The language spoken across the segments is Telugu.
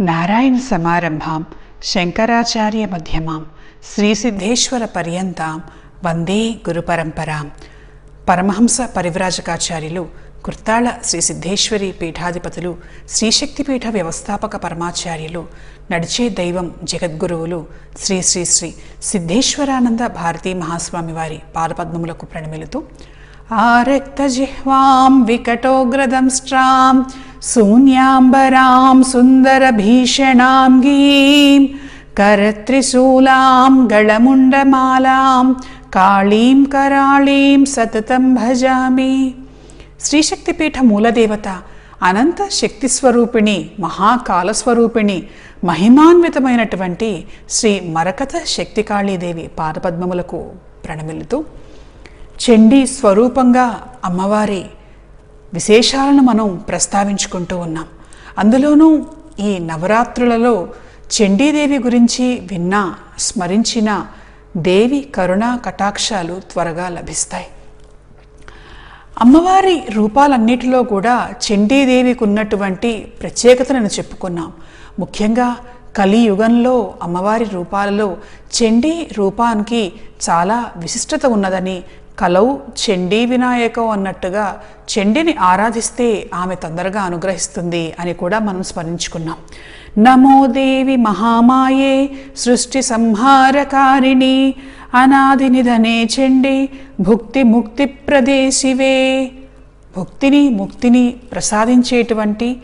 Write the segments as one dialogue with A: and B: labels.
A: నారాయణ సమారంభాం శంకరాచార్య మధ్యమాం శ్రీసిద్ధేశ్వర పర్యంతాం వందే గురు పరంపరాం. పరమహంస పరివ్రాజకాచార్యులు కుర్తాళ శ్రీ సిద్ధేశ్వరి పీఠాధిపతులు శ్రీశక్తిపీఠ వ్యవస్థాపక పరమాచార్యులు నడిచే దైవం జగద్గురువులు శ్రీ శ్రీ శ్రీ సిద్ధేశ్వరానంద భారతీ మహాస్వామి వారి పాదపద్మములకు ప్రణమిలుతూ వికటోగ్రదం వికటోగ్రదంష్ట్రాం శూన్యాంబరాం సుందరభీషణాం గీం కరత్రిశూలాం గళముండమాలాం కాళీం కరాళీం సతతం భజామి. శ్రీశక్తిపీఠ మూలదేవత అనంత శక్తి స్వరూపిణి మహాకాలస్వరూపిణి మహిమాన్వితమైనటువంటి శ్రీ మరకథ శక్తికాళీదేవి పాదపద్మములకు ప్రణమిల్లుతూ చండీ స్వరూపంగా అమ్మవారి విశేషాలను మనం ప్రస్తావించుకుంటూ ఉన్నాం. అందులోనూ ఈ నవరాత్రులలో చండీదేవి గురించి విన్నా స్మరించిన దేవి కరుణా కటాక్షాలు త్వరగా లభిస్తాయి. అమ్మవారి రూపాలన్నిటిలో కూడా చండీదేవికి ఉన్నటువంటి ప్రత్యేకతలను చెప్పుకున్నాం. ముఖ్యంగా కలియుగంలో అమ్మవారి రూపాలలో చండీ రూపానికి చాలా విశిష్టత ఉన్నదని కలౌ చండీ వినాయకం అన్నట్టుగా చండిని ఆరాధిస్తే ఆమె తొందరగా అనుగ్రహిస్తుంది అని కూడా మనం స్మరించుకున్నాం. నమో దేవి మహామాయే సృష్టి సంహారకారిణి అనాది నిధనే చండి భుక్తి ముక్తి ప్రదేశివే. భుక్తిని ముక్తిని ప్రసాదించేటువంటి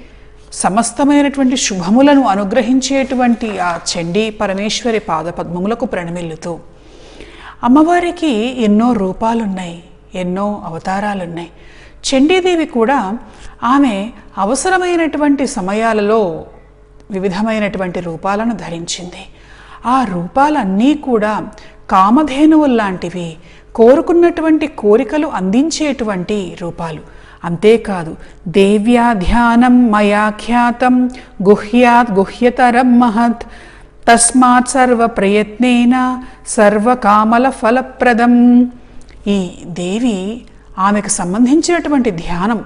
A: సమస్తమైనటువంటి శుభములను అనుగ్రహించేటువంటి ఆ చండీ పరమేశ్వరి పాదపద్మములకు ప్రణమిల్లుతూ అమ్మవారికి ఎన్నో రూపాలున్నాయి ఎన్నో అవతారాలున్నాయి. చండీదేవి కూడా ఆమె అవసరమైనటువంటి సమయాలలో వివిధమైనటువంటి రూపాలను ధరించింది. ఆ రూపాలన్నీ కూడా కామధేనువుల్లాంటివి కోరుకున్నటువంటి కోరికలు అందించేటువంటి రూపాలు. అంతేకాదు దేవ్యా ధ్యానం మయా గుహ్యాత్ గుహ్యతరం మహత్ తస్మాత్ సర్వ ప్రయత్నేన సర్వకామల ఫలప్రదం ఈ దేవి ఆమెకు సంబంధించినటువంటి ధ్యానం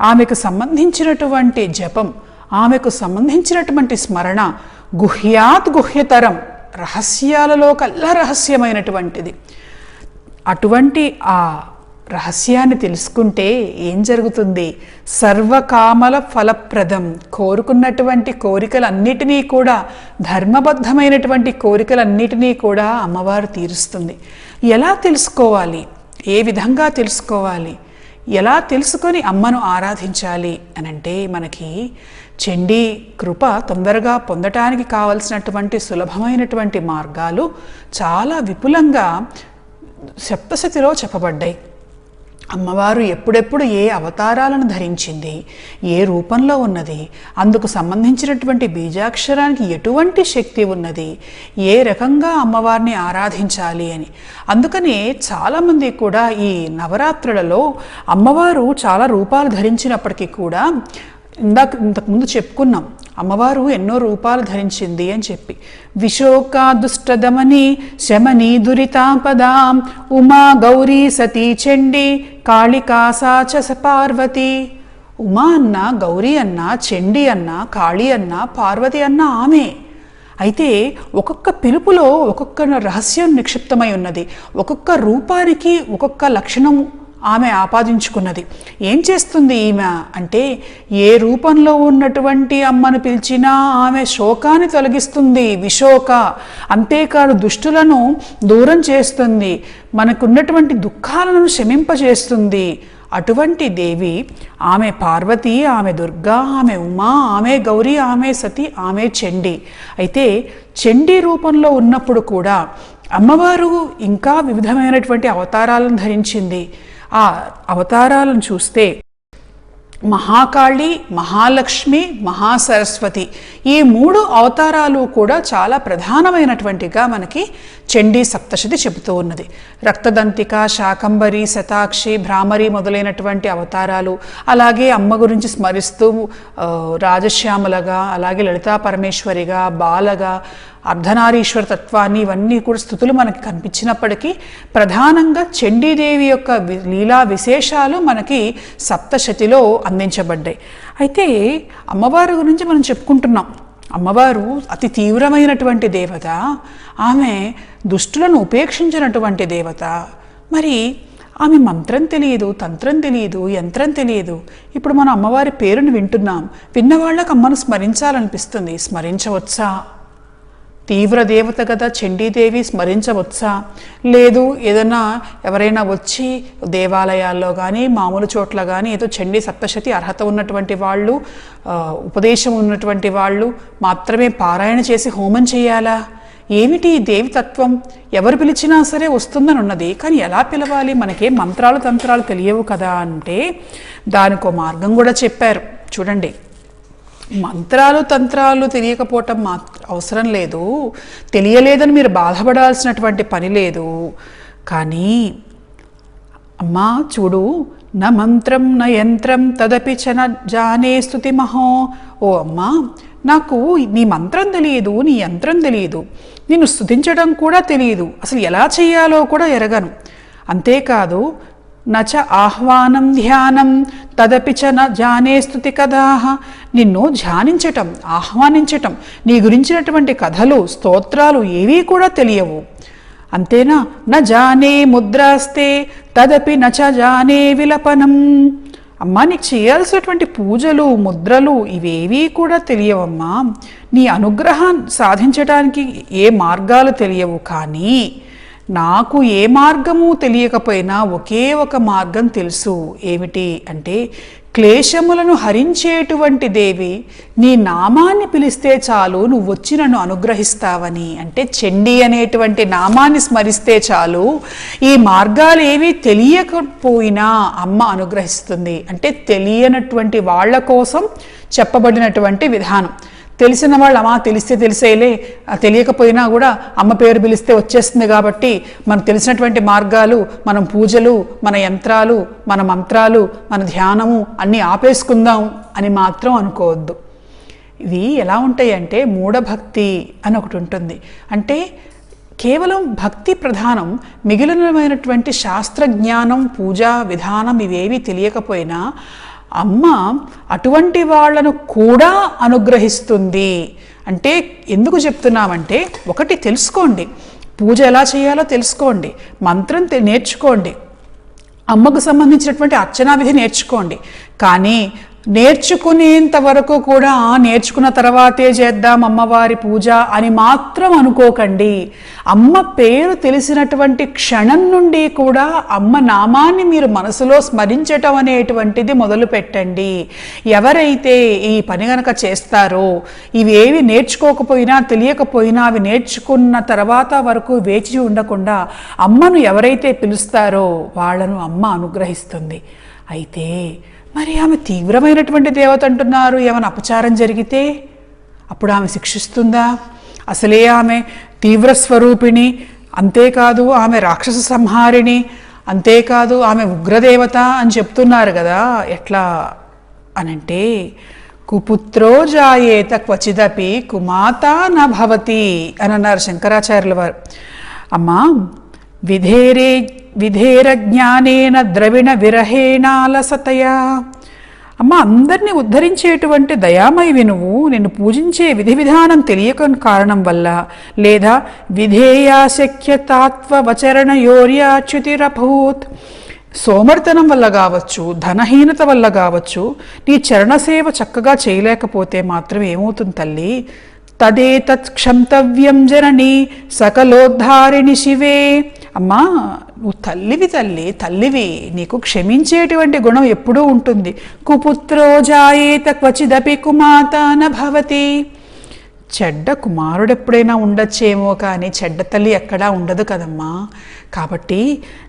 A: ఆమెకు సంబంధించినటువంటి జపం ఆమెకు సంబంధించినటువంటి స్మరణ గుహ్యాత్ గుహ్యతరం రహస్యాలలో కల్లా రహస్యమైనటువంటిది. అటువంటి ఆ రహస్యాన్ని తెలుసుకుంటే ఏం జరుగుతుంది? సర్వకామల ఫలప్రదం. కోరుకున్నటువంటి కోరికలన్నిటినీ కూడా ధర్మబద్ధమైనటువంటి కోరికలన్నిటినీ కూడా అమ్మవారు తీరుస్తుంది. ఎలా తెలుసుకోవాలి? ఏ విధంగా తెలుసుకోవాలి? ఎలా తెలుసుకొని అమ్మను ఆరాధించాలి అని అంటే మనకి చండీ కృప తొందరగా పొందటానికి కావలసినటువంటి సులభమైనటువంటి మార్గాలు చాలా విపులంగా సప్తశతిలో చెప్పబడ్డాయి. అమ్మవారు ఎప్పుడెప్పుడు ఏ అవతారాలను ధరించింది ఏ రూపంలో ఉన్నది అందుకు సంబంధించినటువంటి బీజాక్షరానికి ఎటువంటి శక్తి ఉన్నది ఏ రకంగా అమ్మవారిని ఆరాధించాలి అని. అందుకనే చాలామంది కూడా ఈ నవరాత్రులలో అమ్మవారు చాలా రూపాలు ధరించినప్పటికీ కూడా ఇందాక ఇంతకుముందు చెప్పుకున్నాం అమ్మవారు ఎన్నో రూపాలు ధరించింది అని చెప్పి. విశోకాదుష్టదమని శమని దురితాపదాం ఉమా గౌరీ సతీ చండి కాళికాసాచ పార్వతి. ఉమా అన్న గౌరీ అన్న చెండి అన్న కాళీ అన్న పార్వతి అన్న ఆమె. అయితే ఒక్కొక్క పిలుపులో ఒక్కొక్క రహస్యం నిక్షిప్తమై ఉన్నది. ఒక్కొక్క రూపానికి ఒక్కొక్క లక్షణం ఆమె ఆపాదించుకున్నది. ఏం చేస్తుంది ఈమె? అంటే ఏ రూపంలో ఉన్నటువంటి అమ్మను పిలిచినా ఆమె శోకాన్ని తొలగిస్తుంది విశోక. అంతేకాదు దుష్టులను దూరం చేస్తుంది మనకున్నటువంటి దుఃఖాలను శమింపజేస్తుంది అటువంటి దేవి ఆమె పార్వతి ఆమె దుర్గా ఆమె ఉమా ఆమె గౌరీ ఆమె సతి ఆమె చండి. అయితే చండీ రూపంలో ఉన్నప్పుడు కూడా అమ్మవారు ఇంకా వివిధమైనటువంటి అవతారాలను ధరించింది. ఆ అవతారాలను చూస్తే మహాకాళి మహాలక్ష్మి మహాసరస్వతి ఈ మూడు అవతారాలు కూడా చాలా ప్రధానమైనటువంటిగా మనకి చండీ సప్తశతి చెబుతూ ఉన్నది. రక్తదంతిక శాకంబరి శతాక్షి భ్రామరి మొదలైనటువంటి అవతారాలు అలాగే అమ్మ గురించి స్మరిస్తూ రాజశ్యామలగా అలాగే లలితా పరమేశ్వరిగా బాలగా అర్ధనారీశ్వర తత్వాన్ని ఇవన్నీ కూడా స్థుతులు మనకి కనిపించినప్పటికీ ప్రధానంగా చండీదేవి యొక్క లీలా విశేషాలు మనకి సప్తశతిలో అందించబడ్డాయి. అయితే అమ్మవారి గురించి మనం చెప్పుకుంటున్నాం. అమ్మవారు అతి తీవ్రమైనటువంటి దేవత. ఆమె దుష్టులను ఉపేక్షించినటువంటి దేవత. మరి ఆమె మంత్రం తెలియదు తంత్రం తెలియదు యంత్రం తెలియదు. ఇప్పుడు మనం అమ్మవారి పేరుని వింటున్నాం. విన్నవాళ్ళకి అమ్మను స్మరించాలనిపిస్తుంది. స్మరించవచ్చా? తీవ్ర దేవత కదా చండీదేవి స్మరించవచ్చా? లేదు ఏదైనా ఎవరైనా వచ్చి దేవాలయాల్లో కానీ మామూలు చోట్ల కానీ ఏదో చండీ సప్తశతి అర్హత ఉన్నటువంటి వాళ్ళు ఉపదేశం ఉన్నటువంటి వాళ్ళు మాత్రమే పారాయణ చేసి హోమం చేయాలా? ఏమిటి దేవి తత్వం ఎవరు పిలిచినా సరే వస్తుందని ఉన్నది కానీ ఎలా పిలవాలి? మనకే మంత్రాలు తంత్రాలు తెలియవు కదా అంటే దానికో మార్గం కూడా చెప్పారు. చూడండి. మంత్రాలు తంత్రాలు తెలియకపోవటం మా అవసరం లేదు. తెలియలేదని మీరు బాధపడాల్సినటువంటి పని లేదు. కానీ అమ్మా చూడు న మంత్రం న యంత్రం తదపి చన జానే స్థుతి మహో. ఓ అమ్మా నాకు నీ మంత్రం తెలియదు నీ యంత్రం తెలియదు. నిన్ను స్థుతించడం కూడా తెలియదు. అసలు ఎలా చేయాలో కూడా ఎరగను. అంతేకాదు నచ ఆహ్వానం ధ్యానం తదపి చ న జానే స్థుతి కథాహ నిన్ను ధ్యానించటం ఆహ్వానించటం నీ గురించినటువంటి కథలు స్తోత్రాలు ఏవీ కూడా తెలియవు. అంతేనా? న జానే ముద్రాస్తే తదపి నచ జానే విలపనం. అమ్మా నీకు చేయాల్సినటువంటి పూజలు ముద్రలు ఇవేవీ కూడా తెలియవమ్మా. నీ అనుగ్రహం సాధించడానికి ఏ మార్గాలు తెలియవు కానీ నాకు ఏ మార్గము తెలియకపోయినా ఒకే ఒక మార్గం తెలుసు. ఏమిటి అంటే క్లేశములను హరించేటువంటి దేవి నీ నామాన్ని పిలిస్తే చాలు నువ్వు వచ్చి నన్ను అనుగ్రహిస్తావని. అంటే చెండి అనేటువంటి నామాన్ని స్మరిస్తే చాలు ఈ మార్గాలు ఏవి తెలియకపోయినా అమ్మ అనుగ్రహిస్తుంది. అంటే తెలియనటువంటి వాళ్ళ కోసం చెప్పబడినటువంటి విధానం. తెలిసిన వాళ్ళు అమ్మా తెలిస్తే తెలిసేలే. తెలియకపోయినా కూడా అమ్మ పేరు పిలిస్తే వచ్చేస్తుంది కాబట్టి మనకు తెలిసినటువంటి మార్గాలు మనం పూజలు మన యంత్రాలు మన మంత్రాలు మన ధ్యానము అన్నీ ఆపేసుకుందాం అని మాత్రం అనుకోవద్దు. ఇవి ఎలా ఉంటాయి అంటే మూఢభక్తి అని ఒకటి ఉంటుంది. అంటే కేవలం భక్తి ప్రధానం మిగిలినమైనటువంటి శాస్త్రజ్ఞానం పూజా విధానం ఇవేవి తెలియకపోయినా అమ్మ అటువంటి వాళ్ళను కూడా అనుగ్రహిస్తుంది. అంటే ఎందుకు చెప్తున్నామంటే ఒకటి తెలుసుకోండి. పూజ ఎలా చేయాలో తెలుసుకోండి. మంత్రం నేర్చుకోండి. అమ్మకు సంబంధించినటువంటి అర్చనా విధి నేర్చుకోండి. కానీ నేర్చుకునేంత వరకు కూడా నేర్చుకున్న తర్వాతే చేద్దాం అమ్మవారి పూజ అని మాత్రం అనుకోకండి. అమ్మ పేరు తెలిసినటువంటి క్షణం నుండి కూడా అమ్మ నామాన్ని మీరు మనసులో స్మరించటం అనేటువంటిది మొదలు పెట్టండి. ఎవరైతే ఈ పని గనక చేస్తారో ఇవేవి నేర్చుకోకపోయినా తెలియకపోయినా అవి నేర్చుకున్న తర్వాత వరకు వేచి ఉండకుండా అమ్మను ఎవరైతే పిలుస్తారో వాళ్ళను అమ్మ అనుగ్రహిస్తుంది. అయితే మరి ఆమె తీవ్రమైనటువంటి దేవత అంటున్నారు ఏమైనా అపచారం జరిగితే అప్పుడు ఆమె శిక్షిస్తుందా? అసలే ఆమె తీవ్ర స్వరూపిణి అంతేకాదు ఆమె రాక్షస సంహారిణి అంతేకాదు ఆమె ఉగ్రదేవత అని చెప్తున్నారు కదా ఎట్లా అనంటే కుపుత్రో జాయేత క్వచిదపి కుమాత నా భవతి అని అన్నారు శంకరాచార్యుల వారు. అమ్మా విధేరే విధేర జ్ఞానేన ద్రవిణ విరహేణాలసతయా అమ్మ అందరినీ ఉద్ధరించేటువంటి దయామయవి నువ్వు. నిన్ను పూజించే విధి విధానం తెలియక కారణం వల్ల. లేదా విధేయాశక్యతాత్వ యోర్యాచ్యుతిరభూత్ సోమర్తనం వల్ల కావచ్చు ధనహీనత వల్ల కావచ్చు నీ చరణసేవ చక్కగా చేయలేకపోతే మాత్రం ఏమవుతుంది తల్లి? తదేతత్ క్షంతవ్యం జనని సకలోద్ధారిణి శివే. అమ్మా నువ్వు తల్లివి తల్లి తల్లివి నీకు క్షమించేటువంటి గుణం ఎప్పుడూ ఉంటుంది. కుపుత్రో జాయేత క్వచిదపి కుమాత న భవతి. చెడ్డ కుమారుడు ఎప్పుడైనా ఉండొచ్చేమో కానీ చెడ్డ తల్లి ఎక్కడా ఉండదు కదమ్మా. కాబట్టి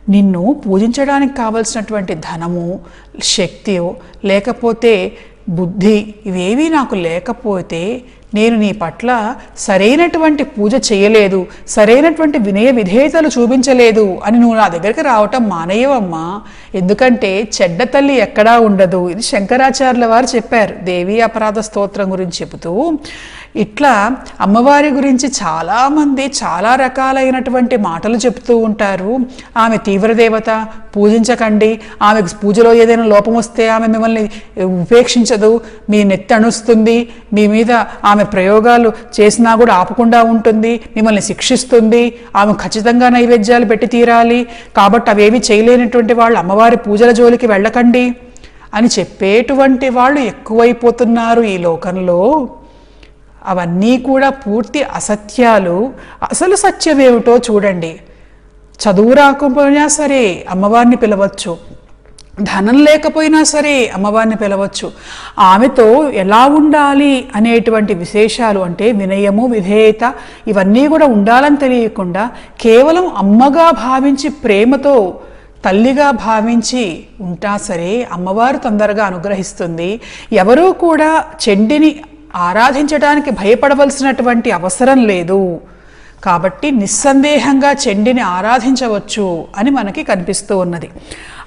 A: నిన్ను పూజించడానికి కావలసినటువంటి ధనము శక్తియో లేకపోతే బుద్ధి ఇవేవీ నాకు లేకపోతే నేను నీ పట్ల సరైనటువంటి పూజ చేయలేదు సరైనటువంటి వినయ విధేయతలు చూపించలేదు అని నువ్వు నా దగ్గరికి రావటం మానేయవమ్మా. ఎందుకంటే చెడ్డ తల్లి ఎక్కడా ఉండదు. ఇది శంకరాచార్యుల వారు చెప్పారు. దేవీ అపరాధ స్తోత్రం గురించి చెబుతూ ఇట్లా అమ్మవారి గురించి చాలామంది చాలా రకాలైనటువంటి మాటలు చెప్తూ ఉంటారు. ఆమె తీవ్రదేవత పూజించకండి. ఆమెకు పూజలో ఏదైనా లోపం వస్తే ఆమె మిమ్మల్ని ఉపేక్షించదు. మీ నెత్తి అణుస్తుంది. మీ మీద ఆమె ప్రయోగాలు చేసినా కూడా ఆపకుండా ఉంటుంది. మిమ్మల్ని శిక్షిస్తుంది. ఆమె ఖచ్చితంగా నైవేద్యాలు పెట్టి తీరాలి. కాబట్టి అవేవి చేయలేనటువంటి వాళ్ళు అమ్మవారి పూజల జోలికి వెళ్ళకండి అని చెప్పేటువంటి వాళ్ళు ఎక్కువైపోతున్నారు ఈ లోకంలో. అవన్నీ కూడా పూర్తి అసత్యాలు. అసలు సత్యమేమిటో చూడండి. చదువు రాకపోయినా సరే అమ్మవారిని పిలవచ్చు. ధనం లేకపోయినా సరే అమ్మవారిని పిలవచ్చు. ఆమెతో ఎలా ఉండాలి అనేటువంటి విశేషాలు అంటే వినయము విధేయత ఇవన్నీ కూడా ఉండాలని తెలియకుండా కేవలం అమ్మగా భావించి ప్రేమతో తల్లిగా భావించి ఉంటా సరే అమ్మవారు తొందరగా అనుగ్రహిస్తుంది. ఎవరూ కూడా చెండిని ఆరాధించడానికి భయపడవలసినటువంటి అవసరం లేదు. కాబట్టి నిస్సందేహంగా చెండిని ఆరాధించవచ్చు అని మనకి కనిపిస్తూ ఉన్నది.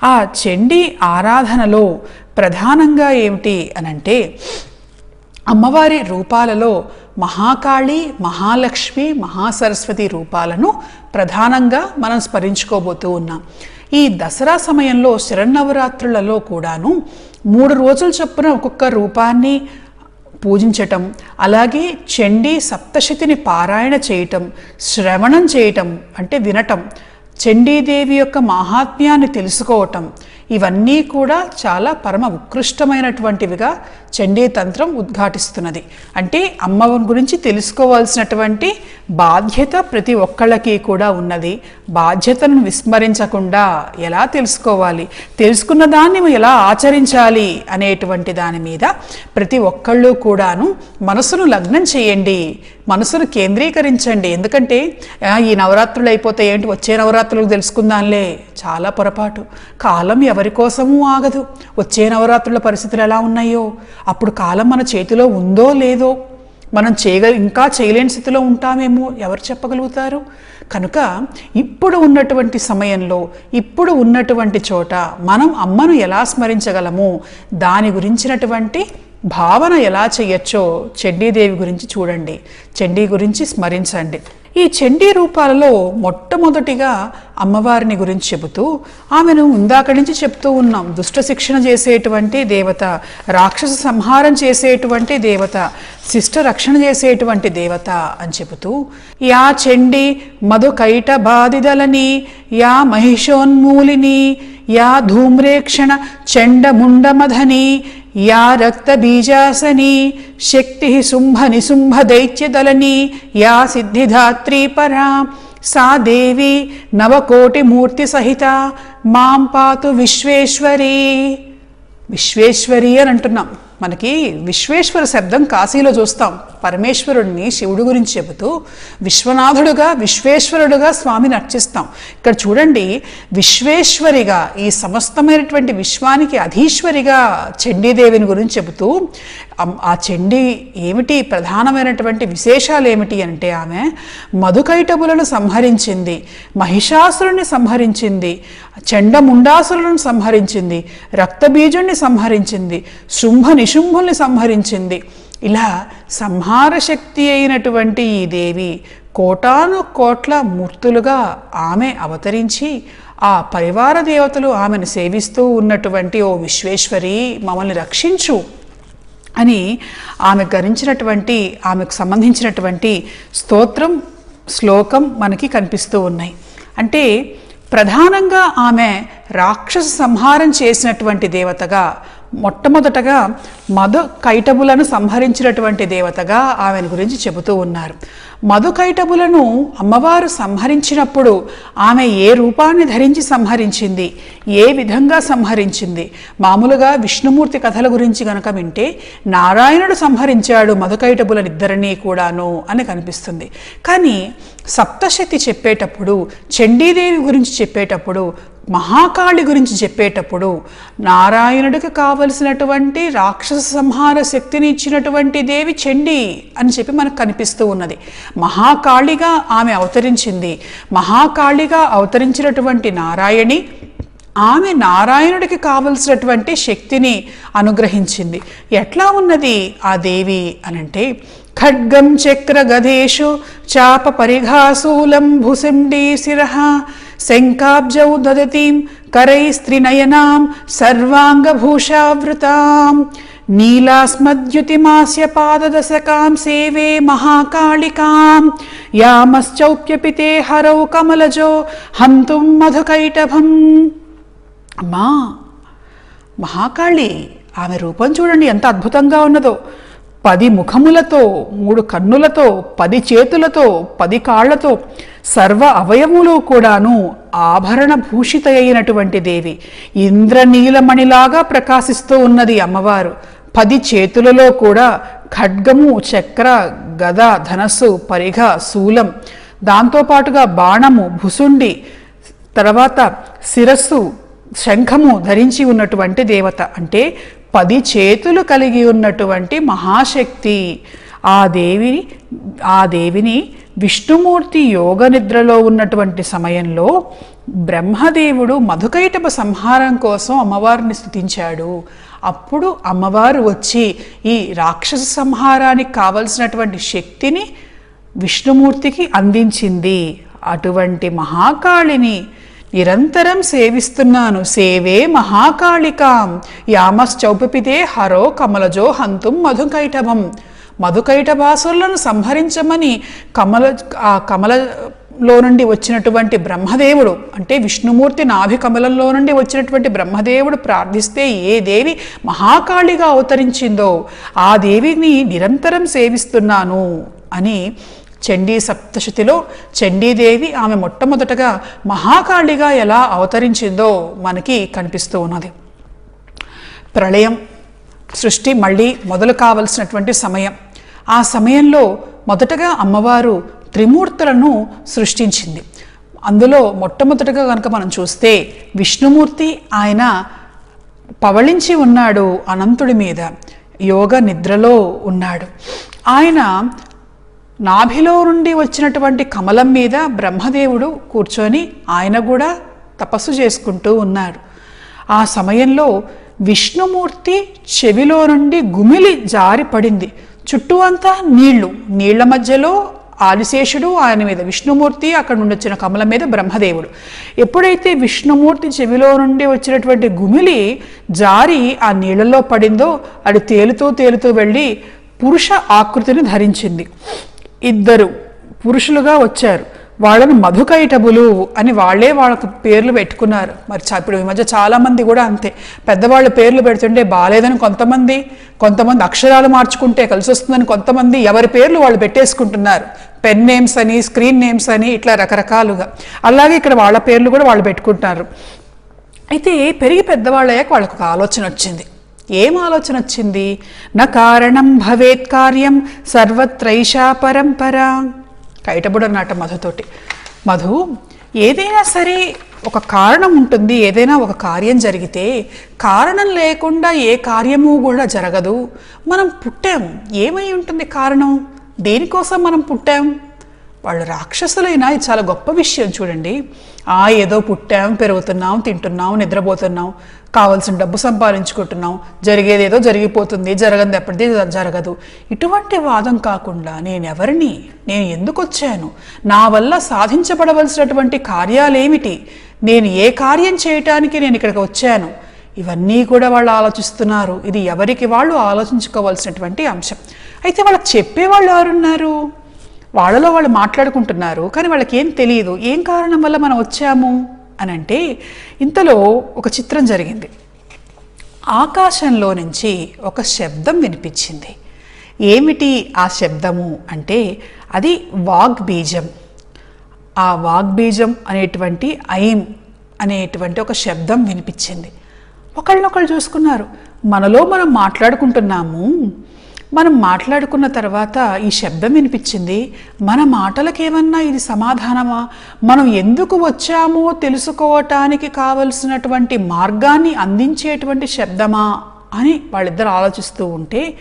A: ఆ చెండి ఆరాధనలో ప్రధానంగా ఏమిటి అనంటే అమ్మవారి రూపాలలో మహాకాళి మహాలక్ష్మి మహాసరస్వతి రూపాలను ప్రధానంగా మనం స్మరించుకోబోతూ ఉన్నాం. ఈ దసరా సమయంలో శరన్నవరాత్రులలో కూడాను మూడు రోజుల చొప్పున ఒక్కొక్క రూపాన్ని పూజించటం అలాగే చండీ సప్తశతిని పారాయణ చేయటం శ్రవణం చేయటం అంటే వినటం చండీదేవి యొక్క మహాత్మ్యాన్ని తెలుసుకోవటం ఇవన్నీ కూడా చాలా పరమ ఉత్కృష్టమైనటువంటివిగా చండీ తంత్రం ఉద్ఘాటిస్తున్నది. అంటే అమ్మ గురించి తెలుసుకోవాల్సినటువంటి బాధ్యత ప్రతి ఒక్కళ్ళకి కూడా ఉన్నది. బాధ్యతను విస్మరించకుండా ఎలా తెలుసుకోవాలి? తెలుసుకున్న దాన్ని ఎలా ఆచరించాలి అనేటువంటి దాని మీద ప్రతి ఒక్కళ్ళు కూడాను మనసును లగ్నం చేయండి. మనసును కేంద్రీకరించండి. ఎందుకంటే ఈ నవరాత్రులు అయిపోతే ఏంటి? వచ్చే నవరాత్రులకు తెలుసుకుందాంలే. చాలా పొరపాటు. కాలం ఎవరి కోసమూ ఆగదు. వచ్చే నవరాత్రుల పరిస్థితులు ఎలా ఉన్నాయో? అప్పుడు కాలం మన చేతిలో ఉందో లేదో? మనం చేయగల ఇంకా చేయలేని స్థితిలో ఉంటామేమో? ఎవరు చెప్పగలుగుతారు? కనుక ఇప్పుడు ఉన్నటువంటి సమయంలో ఇప్పుడు ఉన్నటువంటి చోట మనం అమ్మను ఎలా స్మరించగలము? దాని గురించినటువంటి భావన ఎలా చేయొచ్చో చండీదేవి గురించి చూడండి. చండీ గురించి స్మరించండి. ఈ చండీ రూపాలలో మొట్టమొదటిగా అమ్మవారిని గురించి చెబుతూ ఆమెను ఇందాక నుంచి చెప్తూ ఉన్నాం. దుష్ట శిక్షణ చేసేటువంటి దేవత రాక్షస సంహారం చేసేటువంటి దేవత శిష్ట రక్షణ చేసేటువంటి దేవత అని చెబుతూ యా చండి మధుకైట బాధిదలని యా మహిషోన్మూలిని యా ధూమ్రేక్షణ చండముండమధని యా రక్తబీజాసని శక్తి శుంభ నిశుంభ దైత్యదలని యా సిద్ధిధాత్రీ పరా సా దేవి నవకోటి మూర్తి సహిత మాం పాతు విశ్వేశ్వరి. విశ్వేశ్వరి అని అంటున్నాం. మనకి విశ్వేశ్వర శబ్దం కాశీలో చూస్తాం. పరమేశ్వరుడిని శివుడు గురించి చెబుతూ విశ్వనాథుడుగా విశ్వేశ్వరుడుగా స్వామిని అర్చిస్తాం. ఇక్కడ చూడండి విశ్వేశ్వరిగా ఈ సమస్తమైనటువంటి విశ్వానికి అధీశ్వరిగా చండీదేవిని గురించి చెబుతూ ఆ చెండి ఏమిటి? ప్రధానమైనటువంటి విశేషాలు ఏమిటి అంటే ఆమె మధుకైటబులను సంహరించింది మహిషాసురుని సంహరించింది చండముండాసురులను సంహరించింది రక్తబీజుణ్ణి సంహరించింది శుంభ నిశుంభుల్ని సంహరించింది. ఇలా సంహార శక్తి అయినటువంటి ఈ దేవి కోటాను కోట్ల మూర్తులుగా ఆమె అవతరించి ఆ పరివార దేవతలు ఆమెను సేవిస్తూ ఉన్నటువంటి ఓ విశ్వేశ్వరి మమ్మల్ని రక్షించు అని ఆమె గరించినటువంటి ఆమెకు సంబంధించినటువంటి స్తోత్రం శ్లోకం మనకి కనిపిస్తూ ఉన్నాయి. అంటే ప్రధానంగా ఆమె రాక్షస సంహారం చేసినటువంటి దేవతగా మొట్టమొదటగా మధు కైటబులను సంహరించినటువంటి దేవతగా ఆమెను గురించి చెబుతూ ఉన్నారు. మధు కైటబులను అమ్మవారు సంహరించినప్పుడు ఆమె ఏ రూపాన్ని ధరించి సంహరించింది? ఏ విధంగా సంహరించింది? మామూలుగా విష్ణుమూర్తి కథల గురించి గనక వింటే నారాయణుడు సంహరించాడు మధుకైటబులనిద్దరినీ కూడాను అని కనిపిస్తుంది. కానీ సప్తశతి చెప్పేటప్పుడు చండీదేవి గురించి చెప్పేటప్పుడు మహాకాళి గురించి చెప్పేటప్పుడు నారాయణుడికి కావలసినటువంటి రాక్షస సంహార శక్తిని ఇచ్చినటువంటి దేవి చండి అని చెప్పి మనకు కనిపిస్తూ ఉన్నది. మహాకాళిగా ఆమె అవతరించింది. మహాకాళిగా అవతరించినటువంటి నారాయణి ఆమె నారాయణుడికి కావలసినటువంటి శక్తిని అనుగ్రహించింది. ఎట్లా ఉన్నది ఆ దేవి అనంటే ఖడ్గం చక్ర గదేషు చాప పరిఘాసూలం భుసిండీ శిర శంఖాబ్జౌ దదతీం కరైస్త్రినయనాం సర్వాంగభూషావృతాం. నీలాస్మద్యుతిమాస్య పాదదశకాం సేవే మహాకాళికాం. యామశ్చౌప్యపితే హరౌ కమలజో హంతుం మధుకైటభం. అమ్మా మహాకాళి ఆమె రూపం చూడండి ఎంత అద్భుతంగా ఉన్నదో. పది ముఖములతో మూడు కన్నులతో పది చేతులతో పది కాళ్ళతో సర్వ అవయములో కూడాను ఆభరణ భూషిత అయినటువంటి దేవి. ఇంద్రనీలమణిలాగా ప్రకాశిస్తూ ఉన్నది అమ్మవారు. పది చేతులలో కూడా ఖడ్గము చక్ర గద ధనస్సు పరిఘ శూలం దాంతోపాటుగా బాణము భుసుండి తర్వాత శిరస్సు శంఖము ధరించి ఉన్నటువంటి దేవత. అంటే పది చేతులు కలిగి ఉన్నటువంటి మహాశక్తి. ఆ దేవి ఆ దేవిని విష్ణుమూర్తి యోగ నిద్రలో ఉన్నటువంటి సమయంలో బ్రహ్మదేవుడు మధుకైటప సంహారం కోసం అమ్మవారిని స్థుతించాడు అప్పుడు అమ్మవారు వచ్చి ఈ రాక్షస సంహారానికి కావలసినటువంటి శక్తిని విష్ణుమూర్తికి అందించింది. అటువంటి మహాకాళిని నిరంతరం సేవిస్తున్నాను. సేవే మహాకాళికాం. యామశ్చౌపపితే హరో కమలజో హంతుం మధుకైటభం. మధుకైటభాసులను సంహరించమని కమల ఆ కమలలో నుండి వచ్చినటువంటి బ్రహ్మదేవుడు అంటే విష్ణుమూర్తి నాభి కమలంలో నుండి వచ్చినటువంటి బ్రహ్మదేవుడు ప్రార్థిస్తే ఏ దేవి మహాకాళిగా అవతరించిందో ఆ దేవిని నిరంతరం సేవిస్తున్నాను అని చండీ సప్తశతిలో చండీదేవి ఆమె మొట్టమొదటగా మహాకాళిగా ఎలా అవతరించిందో మనకి కనిపిస్తూ ఉన్నది. ప్రళయం సృష్టి మళ్ళీ మొదలు కావలసినటువంటి సమయం. ఆ సమయంలో మొదటగా అమ్మవారు త్రిమూర్తులను సృష్టించింది. అందులో మొట్టమొదటగా కనుక మనం చూస్తే విష్ణుమూర్తి ఆయన పవళించి ఉన్నాడు అనంతుడి మీద యోగ నిద్రలో ఉన్నాడు. ఆయన నాభిలో నుండి వచ్చినటువంటి కమలం మీద బ్రహ్మదేవుడు కూర్చొని ఆయన కూడా తపస్సు చేసుకుంటూ ఉన్నాడు. ఆ సమయంలో విష్ణుమూర్తి చెవిలో నుండి గుమిలి జారి పడింది చుట్టూ అంతా నీళ్ళు. నీళ్ళ మధ్యలో ఆదిశేషుడు ఆయన మీద విష్ణుమూర్తి అక్కడ నుండి వచ్చిన కమలం మీద బ్రహ్మదేవుడు. ఎప్పుడైతే విష్ణుమూర్తి చెవిలో నుండి వచ్చినటువంటి గుమిలి జారి ఆ నీళ్ళలో పడిందో అది తేలుతూ తేలుతూ వెళ్ళి పురుష ఆకృతిని ధరించింది. ఇద్దరు పురుషులుగా వచ్చారు. వాళ్ళని మధుకైటబులు అని వాళ్ళే వాళ్ళకు పేర్లు పెట్టుకున్నారు. మరి ఇప్పుడు ఈ మధ్య చాలామంది కూడా అంతే. పెద్దవాళ్ళు పేర్లు పెడుతుంటే బాగాలేదని కొంతమంది కొంతమంది అక్షరాలు మార్చుకుంటే కలిసి వస్తుందని కొంతమంది ఎవరి పేర్లు వాళ్ళు పెట్టేసుకుంటున్నారు. పెన్ నేమ్స్ అని స్క్రీన్ నేమ్స్ అని ఇట్లా రకరకాలుగా. అలాగే ఇక్కడ వాళ్ళ పేర్లు కూడా వాళ్ళు పెట్టుకుంటున్నారు. అయితే పెరిగి పెద్దవాళ్ళయ్యాక వాళ్ళకు ఒక ఆలోచన వచ్చింది. ఏం ఆలోచన వచ్చింది? నా కారణం భవేత్ కార్యం సర్వత్రైషా పరంపర. కైటబుడు మధుతోటి. మధు ఏదైనా సరే ఒక కారణం ఉంటుంది ఏదైనా ఒక కార్యం జరిగితే కారణం లేకుండా ఏ కార్యము కూడా జరగదు. మనం పుట్టాం. ఏమై ఉంటుంది కారణం? దేనికోసం మనం పుట్టాం? వాళ్ళు రాక్షసులైనా ఇది చాలా గొప్ప విషయం చూడండి. ఆ ఏదో పుట్టాం పెరుగుతున్నాం తింటున్నాం నిద్రపోతున్నాం కావాల్సిన డబ్బు సంపాదించుకుంటున్నాం జరిగేది ఏదో జరిగిపోతుంది జరగదు ఎప్పటిది జరగదు. ఇటువంటి వాదం కాకుండా నేను ఎవరిని నేను ఎందుకు వచ్చాను? నా వల్ల సాధించబడవలసినటువంటి కార్యాలేమిటి? నేను ఏ కార్యం చేయటానికి నేను ఇక్కడికి వచ్చాను? ఇవన్నీ కూడా వాళ్ళు ఆలోచిస్తున్నారు. ఇది ఎవరికి వాళ్ళు ఆలోచించుకోవాల్సినటువంటి అంశం. అయితే వాళ్ళకి చెప్పేవాళ్ళు ఎవరున్నారు? వాళ్ళలో వాళ్ళు మాట్లాడుకుంటున్నారు కానీ వాళ్ళకి ఏం తెలియదు ఏం కారణం వల్ల మనం వచ్చాము? అని అంటే ఇంతలో ఒక చిత్రం జరిగింది. ఆకాశంలో నుంచి ఒక శబ్దం వినిపించింది. ఏమిటి ఆ శబ్దము అంటే అది వాగ్బీజం. ఆ వాగ్బీజం అనేటువంటి ఐం అనేటువంటి ఒక శబ్దం వినిపించింది. ఒకళ్ళనొకళ్ళు చూసుకున్నారు. మనలో మనం మాట్లాడుకుంటున్నాము మనం మాట్లాడుకున్న తర్వాత ఈ శబ్దం వినిపించింది మన మాటలకేమన్నా ఇది సమాధానమా? మనం ఎందుకు వచ్చామో తెలుసుకోవటానికి కావలసినటువంటి మార్గాన్ని అందించేటువంటి శబ్దమా? అని వాళ్ళిద్దరు ఆలోచిస్తూ ఉంటే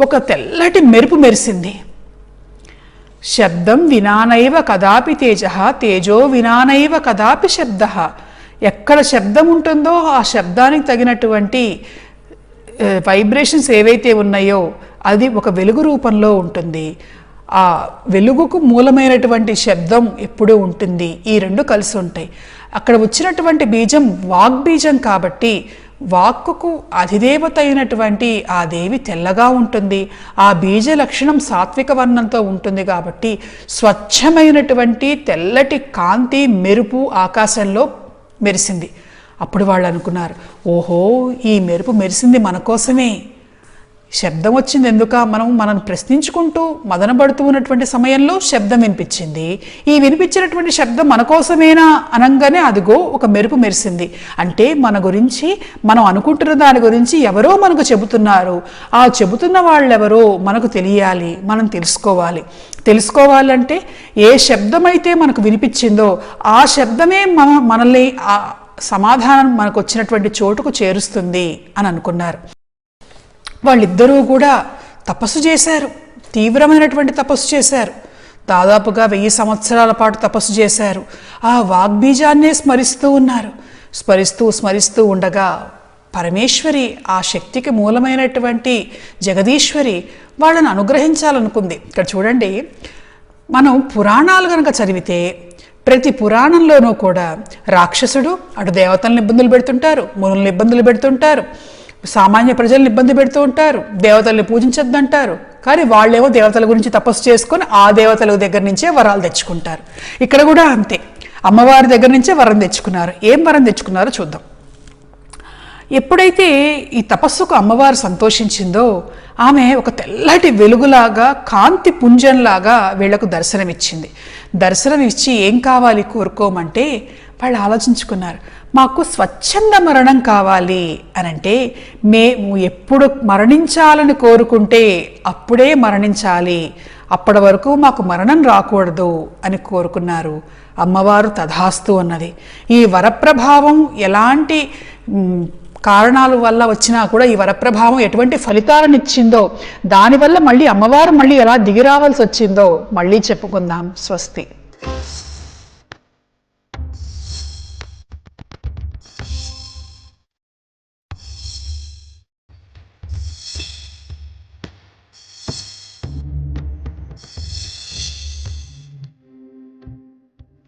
A: ఒక తెల్లటి మెరుపు మెరిసింది. శబ్దం వినానైవ కదాపి తేజ తేజో వినానైవ కదాపి శబ్ద. ఎక్కడ శబ్దం ఉంటుందో ఆ శబ్దానికి తగినటువంటి వైబ్రేషన్స్ ఏవైతే ఉన్నాయో అది ఒక వెలుగు రూపంలో ఉంటుంది. ఆ వెలుగుకు మూలమైనటువంటి శబ్దం ఎప్పుడూ ఉంటుంది. ఈ రెండు కలిసి ఉంటాయి. అక్కడ వచ్చినటువంటి బీజం వాగ్బీజం కాబట్టి వాక్కుకు అధిదేవత అయినటువంటి ఆ దేవి తెల్లగా ఉంటుంది. ఆ బీజ లక్షణం సాత్విక వర్ణంతో ఉంటుంది కాబట్టి స్వచ్ఛమైనటువంటి తెల్లటి కాంతి మెరుపు ఆకాశంలో మెరిసింది. అప్పుడు వాళ్ళు అనుకున్నారు ఓహో ఈ మెరుపు మెరిసింది మన కోసమే. శబ్దం వచ్చింది ఎందుక? మనం మనం ప్రశ్నించుకుంటూ మదనపడుతూ ఉన్నటువంటి సమయంలో శబ్దం వినిపించింది. ఈ వినిపించినటువంటి శబ్దం మన కోసమేనా అనగానే అదిగో ఒక మెరుపు మెరిసింది. అంటే మన గురించి మనం అనుకుంటున్న దాని గురించి ఎవరో మనకు చెబుతున్నారు. ఆ చెబుతున్న వాళ్ళెవరో మనకు తెలియాలి మనం తెలుసుకోవాలి. తెలుసుకోవాలంటే ఏ శబ్దమైతే మనకు వినిపించిందో ఆ శబ్దమే మన మనల్ని సమాధానం మనకు వచ్చినటువంటి చోటుకు చేరుస్తుంది అని అనుకున్నారు. వాళ్ళిద్దరూ కూడా తపస్సు చేశారు. తీవ్రమైనటువంటి తపస్సు చేశారు. దాదాపుగా వెయ్యి సంవత్సరాల పాటు తపస్సు చేశారు. ఆ వాగ్బీజాన్నే స్మరిస్తూ ఉన్నారు. స్మరిస్తూ స్మరిస్తూ ఉండగా పరమేశ్వరి ఆ శక్తికి మూలమైనటువంటి జగదీశ్వరి వాళ్ళని అనుగ్రహించాలనుకుంది. ఇక్కడ చూడండి మనం పురాణాలు కనుక చదివితే ప్రతి పురాణంలోనూ కూడా రాక్షసుడు అటు దేవతలను ఇబ్బందులు పెడుతుంటారు మునులను ఇబ్బందులు పెడుతుంటారు సామాన్య ప్రజల్ని ఇబ్బంది పెడుతూ ఉంటారు దేవతల్ని పూజించొద్దంటారు. కానీ వాళ్ళేమో దేవతల గురించి తపస్సు చేసుకొని ఆ దేవతల దగ్గర నుంచే వరాలు తెచ్చుకుంటారు. ఇక్కడ కూడా అంతే. అమ్మవారి దగ్గర నుంచే వరం తెచ్చుకున్నారు. ఏం వరం తెచ్చుకున్నారో చూద్దాం. ఎప్పుడైతే ఈ తపస్సుకు అమ్మవారు సంతోషించిందో ఆమె ఒక తెల్లటి వెలుగులాగా కాంతి పుంజంలాగా వీళ్ళకు దర్శనమిచ్చింది. దర్శనం ఇచ్చి ఏం కావాలి కోరుకోమంటే వాళ్ళు ఆలోచించుకున్నారు మాకు స్వచ్ఛంద మరణం కావాలి అని అంటే మేము ఎప్పుడు మరణించాలని కోరుకుంటే అప్పుడే మరణించాలి అప్పటి వరకు మాకు మరణం రాకూడదు అని కోరుకున్నారు. అమ్మవారు తధాస్తు అన్నది ఈ వరప్రభావం ఎలాంటి కారణాల వల్ల వచ్చినా కూడా ఈ వరప్రభావం ఎటువంటి ఫలితాలను ఇచ్చిందో దానివల్ల మళ్ళీ అమ్మవారు మళ్ళీ ఎలా దిగిరావాల్సి వచ్చిందో మళ్ళీ చెప్పుకుందాం. స్వస్తి.